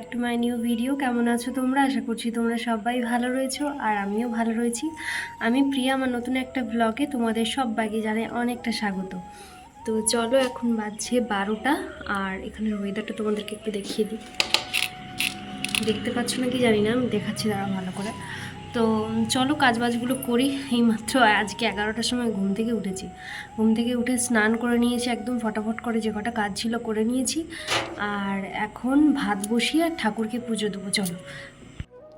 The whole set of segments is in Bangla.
Back to my new video কেমন আছো তোমরা? আশা করছি তোমরা সবাই ভালো রয়েছো আর আমিও ভালো রয়েছি। আমি প্রিয়া, আমার নতুন একটা ব্লগে তোমাদের সবাইকে জানাই অনেকটা স্বাগত। তো চলো এখন বাজছে বারোটা আর এখানের ওয়েদারটা তোমাদেরকে একটু দেখিয়ে দিই। দেখতে পাচ্ছ নাকি? জানি না, আমি দেখাচ্ছি তারা ভালো করে। তো চলো কাজবাজগুলো করি। এইমাত্র আজকে এগারোটার সময় ঘুম থেকে উঠেছি। ঘুম থেকে উঠে স্নান করে নিয়েছি, একদম ফটাফট করে যে কটা কাজ ছিল করে নিয়েছি। আর এখন ভাত বসিয়ে আর ঠাকুরকে পুজো দেবো, চলো।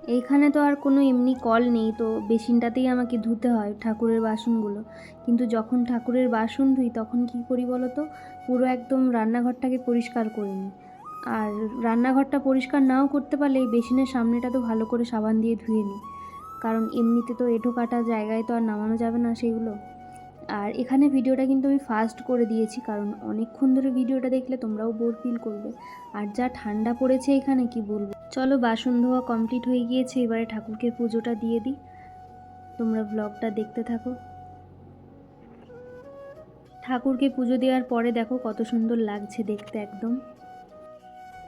এইখানে তো আর কোনো এমনি কল নেই, তো বেসিনটাতেই আমাকে ধুতে হয় ঠাকুরের বাসনগুলো। কিন্তু যখন ঠাকুরের বাসন ধুই, তখন কি করি বলো তো? পুরো একদম রান্নাঘরটাকে পরিষ্কার করে নিই। আর রান্নাঘরটা পরিষ্কার নাও করতে পারলে এই বেসিনের সামনেটা তো ভালো করে সাবান দিয়ে ধুয়ে নিই। কারণ এমনিতে তো এঁঠো কাটা জায়গায় তো আর নামানো যাবে না সেগুলো আর এখানে ভিডিওটা কিন্তু আমি ফাস্ট করে দিয়েছি, কারণ অনেকক্ষণ ধরে ভিডিওটা দেখলে তোমরাও বোর ফিল করবে। আর যা ঠান্ডা পড়েছে এখানে কি বলব? চলো বাসন ধোয়া কমপ্লিট হয়ে গিয়েছে, এবারে ঠাকুরকে পুজোটা দিয়ে দিই। তোমরা ব্লগটা দেখতে থাকো। ঠাকুরকে পুজো দেওয়ার পরে দেখো কত সুন্দর লাগছে দেখতে একদম।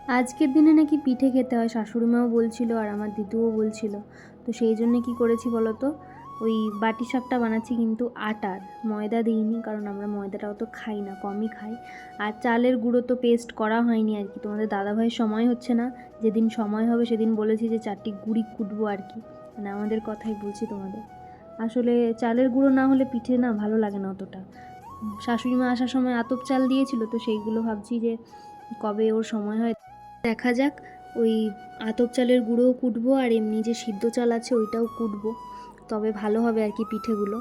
আজকের দিনে নাকি পিঠে খেতে হয় শাশুড়ি মাও বলছিল আর আমার দিদুও বলছিল। তো সেই জন্যে কি করেছি বলো তো ওই বাটি সাপটা বানাচ্ছি কিন্তু আটার, ময়দা দিইনি কারণ আমরা ময়দাটাও তো খাই না, কমই খাই। আর চালের গুঁড়ো তো পেস্ট করা হয়নি আর কি, তোমাদের দাদাভাইয়ের সময় হচ্ছে না, যেদিন সময় হবে সেদিন বলেছি যে চারটি গুড়ি কুটবো আর কি মানে আমাদের কথাই বলছি তোমাদের। আসলে চালের গুঁড়ো না হলে পিঠে না ভালো লাগে না অতটা। শাশুড়ি মা আসার সময় আতপ চাল দিয়েছিল তো সেইগুলো ভাবছি যে কবে ওর সময় হয় দেখা যাক, ওই আতপ চালের গুঁড়োও কুটবো আর এমনি যে সিদ্ধ চাল আছে ওইটাও কুটবো। তবে ভালো হবে আর কি পিঠেগুলো।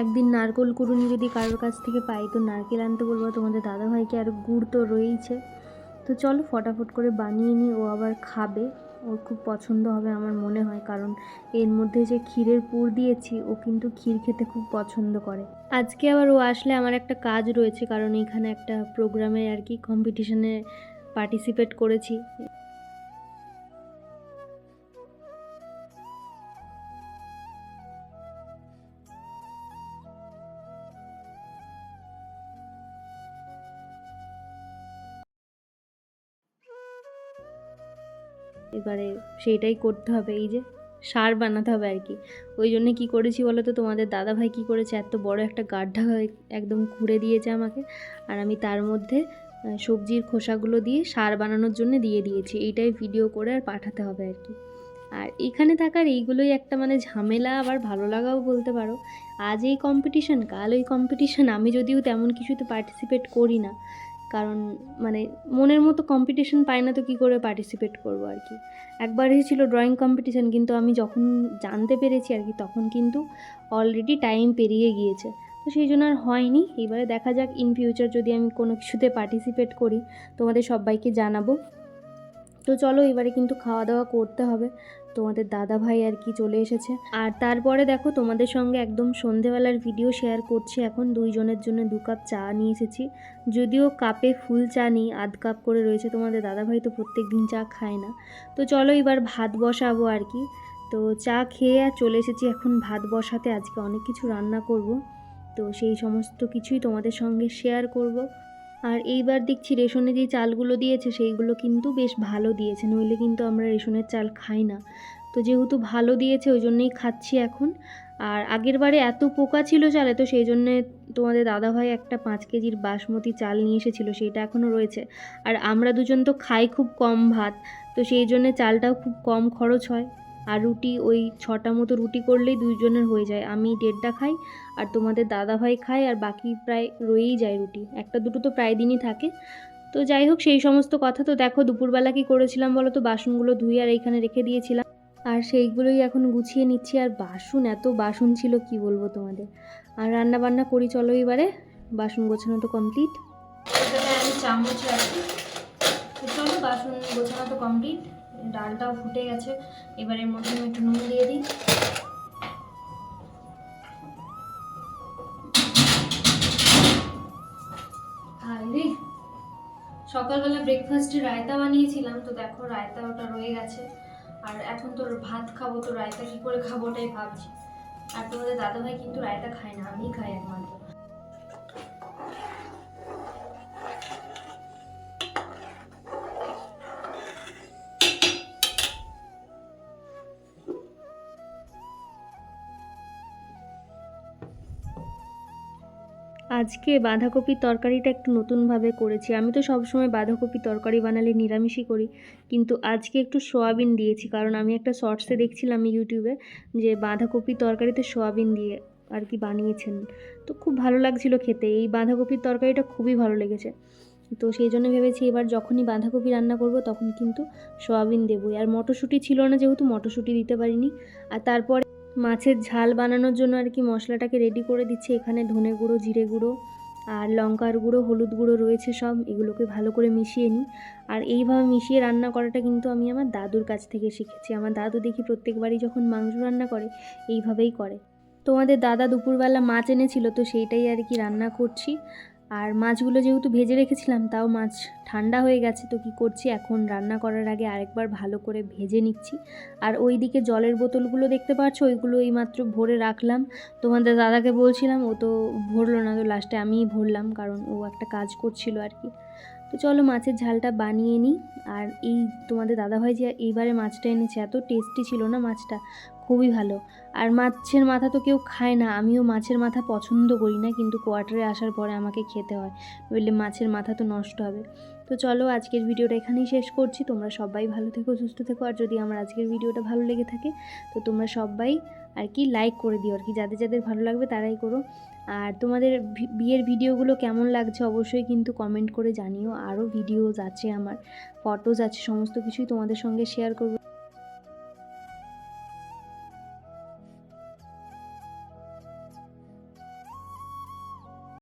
একদিন নারকোল কুড়ুনি যদি কারোর কাছ থেকে পাই, তো নারকেল আনতে বলব, তোমাদের দাদাভাইকে আর গুড় তো রয়েইছে। তো চলো ফটাফট করে বানিয়ে নিই, ও আবার খাবে। ওর খুব পছন্দ হবে আমার মনে হয়, কারণ এর মধ্যে যে ক্ষীরের পুর দিয়েছি, ও কিন্তু ক্ষীর খেতে খুব পছন্দ করে। আজকে আবার ও আসলে আমার একটা কাজ রয়েছে, কারণ এখানে একটা প্রোগ্রামে আর কি কম্পিটিশনে পার্টিসিপেট করেছি। এবারে সেইটাই করতে হবে, এই যে সার বানাতে হবে আর কি। ওই জন্য কী করেছি বলো তো তোমাদের দাদাভাই কী করেছে, এত বড় একটা গাড্ডা একদম খুঁড়ে দিয়েছে আমাকে। আর আমি তার মধ্যে সবজির খোসাগুলো দিয়ে সার বানানোর জন্য দিয়ে দিয়েছি। এইটাই ভিডিও করে আর পাঠাতে হবে আর কি। আর এখানে থাকার এইগুলোই একটা মানে ঝামেলা, আবার ভালো লাগাও বলতে পারো। আজ এই কম্পিটিশন কাল ওই কম্পিটিশন আমি যদিও তেমন কিছুতে পার্টিসিপেট করি না। কারণ মানে মনের মতো কম্পিটিশন পাই না তো কী করে পার্টিসিপেট করব আর কি। একবার হয়েছিল ড্রয়িং কম্পিটিশন কিন্তু আমি যখন জানতে পেরেছি আর কি, তখন কিন্তু অলরেডি টাইম পেরিয়ে গিয়েছে। তো সেই জন্য আর হয়নি। এবারে দেখা যাক ইন ফিউচার যদি আমি কোনো কিছুতে পার্টিসিপেট করি, তোমাদের সবাইকে জানাব। তো চলো এবারে কিন্তু খাওয়া দাওয়া করতে হবে। তোমাদের দাদা ভাই আর কি চলে এসেছে। আর তারপরে দেখো তোমাদের সঙ্গে একদম সন্ধেবেলার ভিডিও শেয়ার করছি এখন। দুইজনের জন্য দু কাপ চা নিয়ে এসেছি। যদিও কাপে ফুল চা নিই, আধ কাপ করে রয়েছে। তোমাদের দাদাভাই তো প্রত্যেক দিন চা খায় না। তো চলো এবার ভাত বসাবো আর কি। তো চা খেয়ে আর চলে এসেছি এখন ভাত বসাতে। আজকে অনেক কিছু রান্না করব। তো সেই সমস্ত কিছুই তোমাদের সঙ্গে শেয়ার করব। আর এইবার দেখছি রেশনে যে চালগুলো দিয়েছে, সেইগুলো কিন্তু বেশ ভালো দিয়েছে। নইলে কিন্তু আমরা রেশনের চাল খাই না। তো যেহেতু ভালো দিয়েছে, ওই জন্যই খাচ্ছি এখন। আর আগের বারে এত পোকা ছিল চালে, তো সেই জন্যে তোমাদের দাদাভাই একটা পাঁচ কেজির বাসমতি চাল নিয়ে এসেছিল সেটা এখনও রয়েছে। আর আমরা দুজন তো খাই খুব কম ভাত, তো সেই জন্যে চালটাও খুব কম খরচ হয়। আর রুটি, ওই ছটা মতো রুটি করলেই দুইজনের হয়ে যায়। আমি দেড়টা খাই আর তোমাদের দাদাভাই খায় আর বাকি প্রায় রয়েই যায় রুটি। একটা দুটো তো প্রায় দিনই থাকে। তো যাই হোক, সেই সমস্ত কথা তো দেখো, দুপুরবেলা কি করেছিলাম বলো তো? বাসনগুলো ধুয়ে আর এইখানে রেখে দিয়েছিলাম। আর সেইগুলোই এখন গুছিয়ে নিচ্ছি। আর বাসন, এত বাসন ছিল, কি বলব তোমাদের? আর রান্না বান্না করি, চলো এবারে। বাসন গোছানো তো কমপ্লিট আমি চামচ রাখি। চলো, বাসন গোছানো তো কমপ্লিট ডালটাও ফুটে গেছে। এবার এর মধ্যে একটু নুন দিয়ে দিই। আরে, সকালবেলা ব্রেকফাস্টে রায়তা বানিয়েছিলাম, তো দেখো রায়তা ওটা রয়ে গেছে। আর এখন তোর ভাত খাব, তো রায়তা কি করে খাব ওটাই ভাবছি। আর তোমাদের দাদাভাই কিন্তু রায়তা খায় না আমি খাই একমাত্র। আজকে বাঁধাকপির তরকারিটা একটু নতুনভাবে করেছি। আমি তো সবসময় বাঁধাকপি তরকারি বানালে নিরামিষই করি। কিন্তু আজকে একটু সোয়াবিন দিয়েছি। কারণ আমি একটা শর্টসে দেখছিলাম ইউটিউবে যে বাঁধাকপি তরকারিতে সোয়াবিন দিয়ে আর কি বানিয়েছেন। তো খুব ভালো লাগছিল খেতে। এই বাঁধাকপির তরকারিটা খুবই ভালো লেগেছে। তো সেই জন্য ভেবেছি এবার যখনই বাঁধাকপি রান্না করব তখন কিন্তু সোয়াবিন দেবো আর মটরশুঁটি ছিল না যেহেতু মটরশুঁটি দিতে পারিনি। আর তারপর মাছের ঝাল বানানোর জন্য আর কি মশলাটাকে রেডি করে দিচ্ছি। এখানে ধনে গুঁড়ো, জিরে গুঁড়ো আর লঙ্কার গুঁড়ো, হলুদ গুঁড়ো রয়েছে সব। এগুলোকে ভালো করে মিশিয়ে নিই। আর এইভাবে মিশিয়ে রান্না করাটা কিন্তু আমি আমার দাদুর কাছ থেকে শিখেছি। আমার দাদু দেখি প্রত্যেকবারই যখন মাংস রান্না করে, এইভাবেই করে। তোমাদের দাদা দুপুরবেলা মাছ এনেছিল, তো সেইটাই আর কি রান্না করছি। আর মাছগুলো যেহেতু ভেজে রেখেছিলাম, তাও মাছ ঠান্ডা হয়ে গেছে, তো কি করছি? এখন রান্না করার আগে আরেকবার ভালো করে ভেজে নিচ্ছি। আর ওই দিকে জলের বোতলগুলো দেখতে পাচ্ছ ওইগুলো এইমাত্র ভরে রাখলাম। তোমাদের দাদাকে বলছিলাম, ও তো ভরলো না, তো লাস্টে আমিই ভরলাম, কারণ ও একটা কাজ করছিল আর কি। তো চলো মাছের ঝালটা বানিয়ে নিই। আর এই তোমাদের দাদাভাই যে এইবারে মাছটা এনেছে, এত টেস্টি ছিল না মাছটা? খুবই ভালো। আর মাছের মাথা তো কেউ খায় না, আমিও মাছের মাথা পছন্দ করি না, কিন্তু কোয়ার্টারে আসার পরে আমাকে খেতে হয়। নইলে মাছের মাথা তো নষ্ট হবে। তো চলো আজকের ভিডিওটা এখানেই শেষ করছি। তোমরা সবাই ভালো থেকো, সুস্থ থেকো। আর যদি আমার আজকের ভিডিওটা ভালো লেগে থাকে, তো তোমরা সবাই আর কি লাইক করে দিও। আর কি যাদের যাদের ভালো লাগবে তারাই করো। আর তোমাদের বিয়ের ভিডিওগুলো কেমন লাগছে অবশ্যই কিন্তু কমেন্ট করে জানিও। আরও ভিডিওজ আছে আমার ফটোজ আছে, সমস্ত কিছুই তোমাদের সঙ্গে শেয়ার করব।